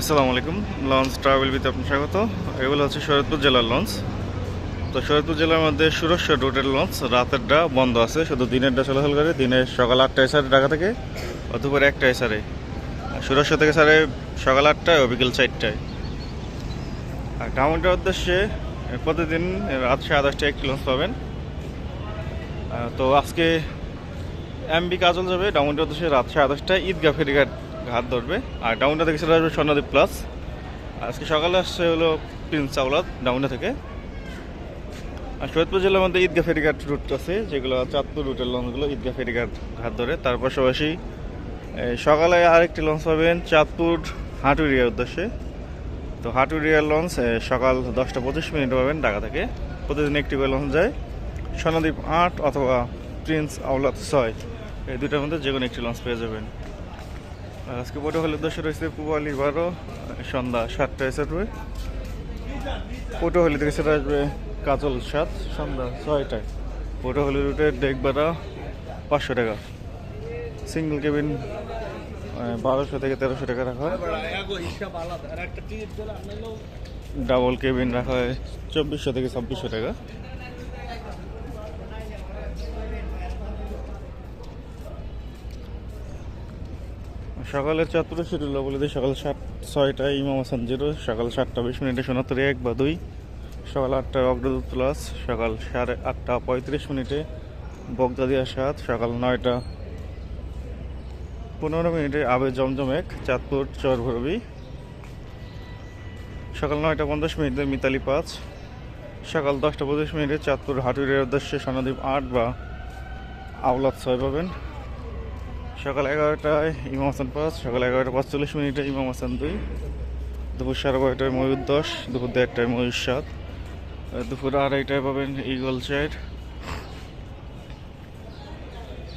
আসসালামু আলাইকুম। Launch travel বিতে আপনার স্বাগত। এগুলো হচ্ছে শরীয়তপুর জেলার লঞ্চ তো শরীয়তপুর জেলার মধ্যে সুরক্ষা রুটের লঞ্চ রাতেরটা বন্ধ আছে। শুধু দিনেরটা চলাচল করে দিনে সকাল আটটায় সারে ঢাকা থেকে অথবা একটায় সারে সুরক্ষা থেকে সারে সকাল আটটায় ও বিকেল চারটায়। আর টাউনটার উদ্দেশ্যে প্রতিদিন রাত সাড়ে দশটায় একটি লঞ্চ পাবেন। তো আজকে এমবি কাজল যাবে। ডাউনটার উদ্দেশ্যে রাত সাড়ে দশটায় ঈদগাহ ফেরিঘাট ঘাট ধরবে। আর ডাউনটা থেকে সেটা আসবে স্বর্ণদ্বীপ প্লাস আজকে সকালে আসছে হলো প্রিন্স চাওলাদ ডাউনটা থেকে। আর সৈয়দপুর জেলার মধ্যে ঈদগা ফেরিঘাট রুট আছে, যেগুলো চাঁদপুর রুটের লঞ্চগুলো ঈদগা ফেরিঘাট ঘাট ধরে। তার পাশাপাশি সকালে আরেকটি লঞ্চ পাবেন চাঁদপুর হাটুরিয়ার উদ্দেশ্যে। তো হাটুরিয়ার লঞ্চ সকাল দশটা পঁচিশ মিনিট পাবেন ঢাকা থেকে। প্রতিদিন একটি করে লঞ্চ যায়। স্বর্ণদ্বীপ আট অথবা প্রিন্স আউলাদ ছয়। এই দুটার মধ্যে যে কোনো একটি লঞ্চ পেয়ে যাবেন। আজকে পটুয়াখালীর উদ্দেশ্যে রয়েছে পুবালি বারো সন্ধ্যা সাতটায় সেটবে পটুয়াখালী থেকে সেটা আসবে কাজল সাত, সন্ধ্যা ছয়টায়। পটুয়াখালী রুটের ডেক ভাড়া পাঁচশো টাকা। সিঙ্গেল কেবিন বারোশো থেকে তেরোশো টাকা রাখা হয়। ডাবল কেবিন রাখা হয় চব্বিশশো থেকে ছাব্বিশশো টাকা। সকালের চাঁদপুরে শিডিউল বলে দিই সকাল সাত, ছয়টায় ইমাম হাসান জিরো, সকাল সাতটা বিশ মিনিটে সোনাতরি এক বা দুই, সকাল আটটায় অগ্রদূত প্লাস, সকাল সাড়ে আটটা পঁয়ত্রিশ মিনিটে বগদাদিয়া সাত সকাল নয়টা পনেরো মিনিটে আবে জমজম এক, চাঁদপুর চর ভরবি সকাল নয়টা পঞ্চাশ মিনিটে মিতালি পাঁচ, সকাল দশটা পঁচিশ মিনিটে চাঁদপুর হাটুরের উদ্দেশ্যে সোনাদ্বীপ আট বা আওলাদ ছয় পাবেন। সকাল এগারোটায় ইমাম হাসান পাঁচ সকাল এগারোটা পাঁচচল্লিশ মিনিটে ইমাম হাসান দুই দুপুর সাড়ে বারোটায় ময়ূর দশ দুপুর দেড়টায় ময়ূর সাত দুপুর আড়াইটায় পাবেন ইগল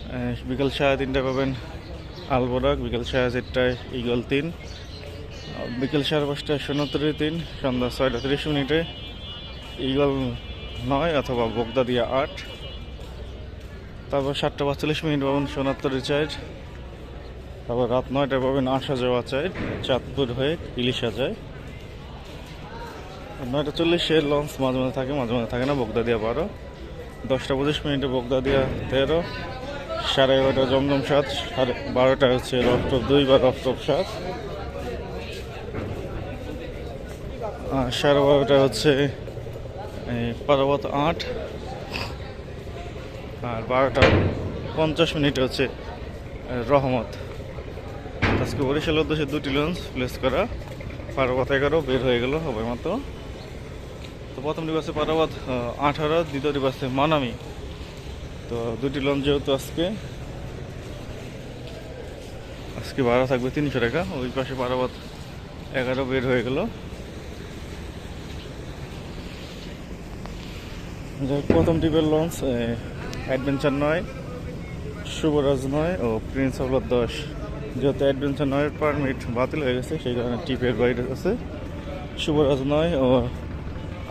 আহ, বিকাল সাড়ে তিনটায় পাবেন আলবোরাক বিকাল সাড়ে চারটায় ইগল তিন বিকেল সাড়ে পাঁচটায় সোনাত্তরি তিন সন্ধ্যা ছয়টা তিরিশ মিনিটে ইগল নয় অথবা বগদাদিয়া আট তারপর সাতটা পাঁচচল্লিশ মিনিট পাবেন সোনাত্তরি চার তারপর রাত নয়টায় পাবেন আশা যাওয়া চাই, চাঁদপুর হয়ে ইলিশা যায়। নয়টা চল্লিশে লঞ্চ মাঝে মাঝে থাকে, মাঝে মাঝে থাকে না বগদাদিয়া বারো। দশটা পঁচিশ মিনিটে বগদাদিয়া তেরো। সাড়ে এগারোটা জমজম সাত, সাড়ে বারোটা হচ্ছে রফটপ দুই বা রফটপ সাত। সাড়ে বারোটা হচ্ছে পারাবত আট। বারোটা পঞ্চাশ মিনিট হচ্ছে রহমত। আজকে বরিশালের উদ্দেশ্যে দুটি লঞ্চ প্লেস করা। পারাবাত এগারো, বের হয়ে গেল হবে মতো তো প্রথম ডিবাসে পারাবাত আঠারো, দ্বিতীয় ডিবাসে মানামি। তো দুটি লঞ্চ যেহেতু আজকে আজকে ভাড়া থাকবে তিনশো টাকা। ওই পাশে পারাবাত এগারো, বের হয়ে গেল। প্রথম টিপের লঞ্চ অ্যাডভেঞ্চার নয়, শুভরাজ নয় ও প্রিন্স আবলার দশ। যেহেতু অ্যাডভেঞ্চার নয়ের পারমিট বাতিল হয়ে গেছে, সেই কারণে টিপের বাইরে আছে। শুভরাজ নয় ও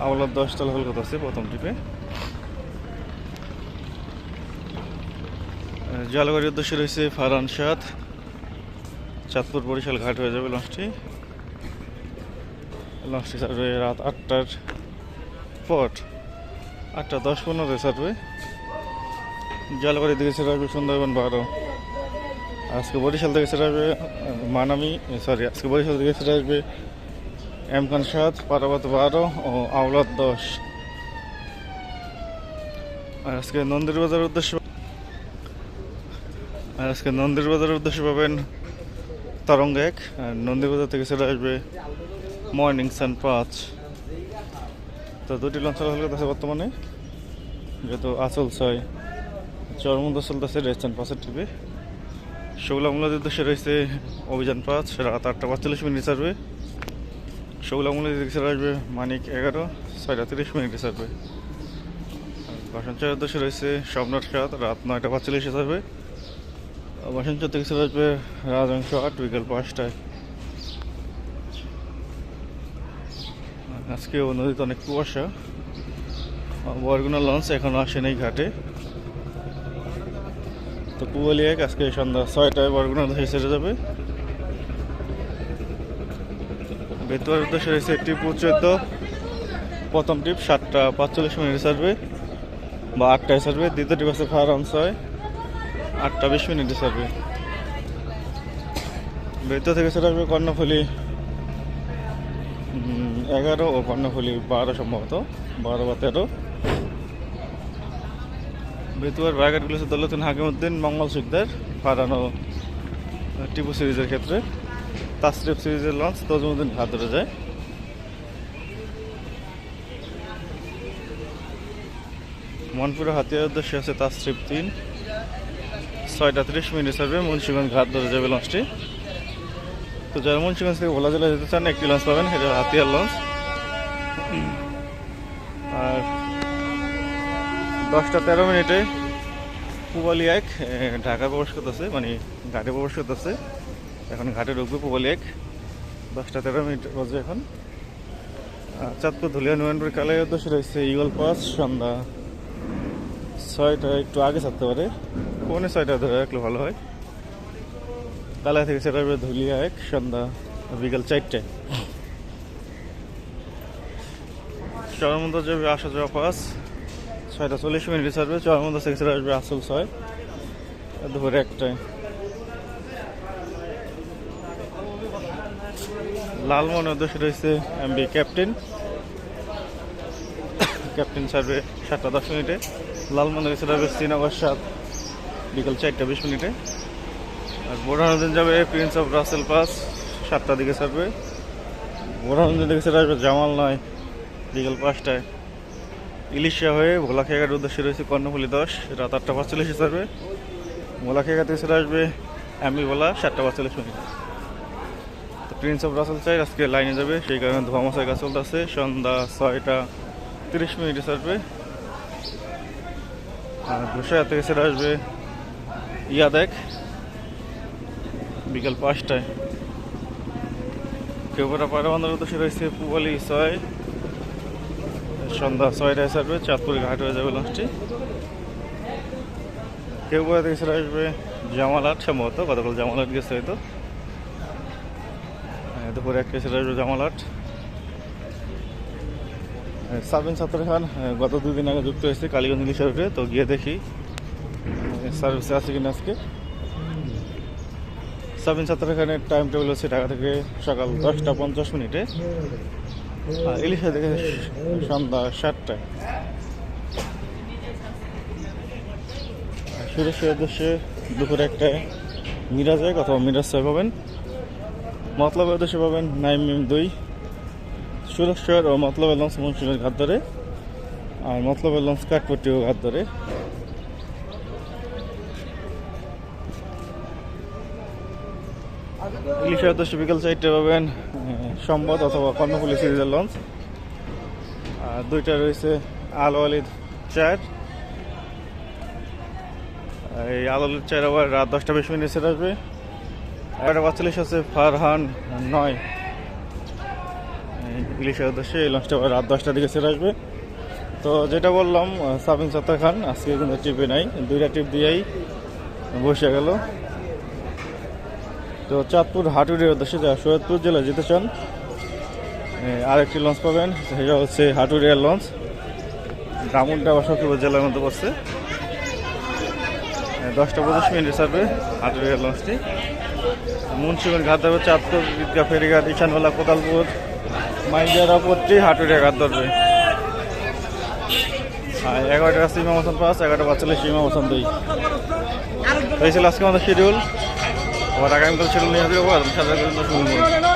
আওলার দশ তাল হলকত আছে প্রথম টিপে? জলবায়ুর উদ্দেশ্যে রয়েছে ফারান সাদ। চাঁদপুর বরিশাল ঘাট হয়ে যাবে লঞ্চটি। লঞ্চটি ছাড়বে রাত আটটার পর। আটটা দশ পনেরো ছাড়বে জলবাড়ি থেকে ছেড়ে আসবে সুন্দরবন বারো। আজকে বরিশাল থেকে সেটা আসবে মানামি সরি আজকে বরিশাল থেকে সেটা আসবে এম খান সাত, পারাবাত বারো ও আওলাদ দশ। আর আজকে নন্দির বাজার উদ্দেশ্য, আর আজকে নন্দির বাজারের উদ্দেশ্যে পাবেন তরঙ্গ এক, আর নন্দির বাজার থেকে সেটা আসবে মর্নিং সান পাঁচ। তো দুটি লঞ্চ চলাচল করতেছে বর্তমানে, যেহেতু আসল ছয়। চরমুন্দ চলতেছে রেস্টার্ন পাঁচের টিপে। শৌলামূলার উদ্দেশ্যে রয়েছে অভিযান পাঁচ, রাত আটটা পাঁচচল্লিশ মিনিট শৌলামূলের দিকে ছেড়ে আসবে মানিক এগারো, ছয়টা তিরিশ মিনিটে ছাড়বে বাসনচার উদ্দেশ্যে রয়েছে স্বপ্নার সাত, রাত নয়টা পাঁচচল্লিশে ছাড়বে বাসনচার থেকে ছেড়ে আসবে রাজংশ আট, বিকেল পাঁচটায়। আজকেও নদীতে অনেক কুয়াশা। বরগুনা লঞ্চ এখনও আসেনি ঘাটে। তো পুয়ালি এক আজকে সন্ধ্যা ছয়টায় বরগুনা ধরে ছেড়ে যাবে। বেতুয়ার উদ্দেশ্যে রয়েছে টিপু চোদ্দ প্রথম টিপ সাতটা পাঁচচল্লিশ মিনিট সার্ভে বা আটটায় সার্ভে দ্বিতীয় টিপ আছে ফারাম ছয়, আটটা বিশ মিনিটে সার্ভে বেতুয়া থেকে সেটা আসবে কর্ণফুলি। এগারো ও কর্ণফুলি বারো সম্ভবত, বারো বা তেরো। বেতুয়ার ব্যাগারগুলো হচ্ছে দৌলতুন হাকিমুদ্দিন মঙ্গল শিকদার ফারানো টিপু সিরিজের ক্ষেত্রে। তাসরিফ সিরিজের লঞ্চ তজমুদ্দিন ধরে যায়। মনপুরে হাতিয়ার উদ্দেশ্যে আছে তাসরিফ তিন। ছয়টা ত্রিশ মিনিট সার্ভে, মুন্সিগঞ্জ ঘাট ধরে যাবে লঞ্চটি। তো যারা মুন্সিগঞ্জ থেকে ভোলা জেলা যেতে চান, একটি লঞ্চ পাবেন, সেটা হাতিয়ার লঞ্চ। আর দশটা তেরো মিনিটে পুবালি এক ঢাকা প্রবেশ করতেছে মানে ঘাটে প্রবেশ করতেছে। এখন ঘাটে ঢুকবে পুবালি এক, দশটা তেরো মিনিট বাজে এখন। চাঁদপুর ধুলিয়া নয়নপুর কালের উদ্দেশ্যে রয়েছে ইগল পাস, সন্ধ্যা ছয়টা, একটু আগে ছাড়তে পারে। পৌনে ছয়টা ধরে রাখলে ভালো হয়। কালাই থেকে সেটা ধুলিয়া এক, সন্ধ্যা বিকাল চারটে। চরমন্ত যাবে আসা যাওয়া পাস ছয়টা চল্লিশ মিনিট ছাড়বে চরমন্ত থেকে সেটা আসবে আসল ছয়। দুপুরে একটায়। লালমোহনের উদ্দেশ্যে রয়েছে এমবি ক্যাপ্টেন। ক্যাপ্টেন ছাড়বে সাতটা দশ মিনিটে। লালমোহনের কাছে যাবে শ্রীনগর সাত, বিকাল চারটা বিশ মিনিটে। আর বোরহানুদ্দিন যাবে প্রিন্স অফ রাসেল পাস সাতটার দিকে ছাড়বে। বোরহানুদ্দিন দিকে সেটা আসবে জামাল নয়, বিকাল পাঁচটায়। ইলিশা হয়ে ভোলাখেয়াঘাটের উদ্দেশ্যে রয়েছে কর্ণফুলি দশ। রাত আটটা পাঁচচল্লিশে ছাড়বে। ভোলাখেয়াঘাট থেকে আসবে অ্যামি ভোলা সাতটা পাঁচচল্লিশ মিনিট। তো প্রিন্স অফ রাসেল চাই, আজকে লাইনে যাবে। সেই কারণে ধোয়া মশাই কাজ চলতেছে। সন্ধ্যা ছয়টা তিরিশ মিনিটে ছাড়বে। আর দুশো থেকে সেটা আসবে ইয়া দেখ বিকাল পাঁচটায়। কেউ কেউপাড়া পায়রাবান্ধার উদ্দেশ্যে রয়েছে পুবালি ছয়। সন্ধ্যা ছয়টায় ছাড়বে চাঁদপুর ঘাট হয়ে যাবে লঞ্চটি কেউপাড়া থেকে সেটা আসবে জামালহাট সম্ভবত গতকাল জামালহাট গেছে হয়তো। হ্যাঁ, দুপুরে একটা সেটা আসবে জামালহাট হ্যাঁ, সাবিন ছাত্র খান হ্যাঁ, গত দুদিন আগে যুক্ত হয়েছে কালীগঞ্জ ইলিশ তো গিয়ে দেখি সার্ভিসে আছে কিনা আজকে। সাবিন ছাত্র খানের টাইম টেবিল হচ্ছে ঢাকা থেকে সকাল দশটা পঞ্চাশ মিনিটে। আর ইলিশা থেকে সন্ধ্যা দুপুরে অথবা মিরাজ ছয় পাবেন। মতলবের উদ্দেশ্যে পাবেন নাইম মিম দুই। সুরেশ্বর ও মতলবের লঞ্চ মুন্সিগঞ্জ ঘাট ধরে। আর মতলবের লঞ্চ কাঠপট্টি ও ঘাট ধরে। ইলিশের উদ্দেশ্যে বিকেল চারটে পাবেন সম্পদ অথবা কর্ণফুলি সিরিজের লঞ্চ। আর দুইটা রয়েছে আলো আলিদ চার। এই আলো আলিদ চার আবার রাত দশটা বিশ মিনিট সেট আসবে। এগারোটা পাঁচচল্লিশ আছে ফারহান নয়। এই ইলিশের উদ্দেশ্যে এই লঞ্চটা আবার রাত দশটার দিকে সেট আসবে। তো যেটা বললাম, সাবিন সত্তার খান, আজকে কিন্তু টিপে নাই। দুইটা টিপ দিয়েই বসে গেল। তো চাঁদপুর হাটুরির উদ্দেশ্যে সৈয়দপুর জেলা যেতে চান আরেকটি লঞ্চ পাবেন, সেটা হচ্ছে হাটুরিয়ার লঞ্চ দামুনটা বা সখীপুর জেলার মধ্যে পড়ছে। দশটা পঁচিশ মিনিট সার্ভে হাটুরিয়ার লঞ্চটি মুন্সিগঞ্জ ঘাট ধরবে চাঁদপুর ঈদগা ফেরিঘাট, ঈশানবেলা, কোদালপুর মাইজারাপট্টি হাটুরিয়া ঘাট ধরবে আর এগারোটা আছে ইমাম হাসান পাঁচ, এগারোটা পাঁচচল্লিশ ইমাম হাসান দুই। এই ছিল আজকে আমাদের শিডিউল আবার আগামীকাল শিডিউল নিয়ে যাব আর সাদা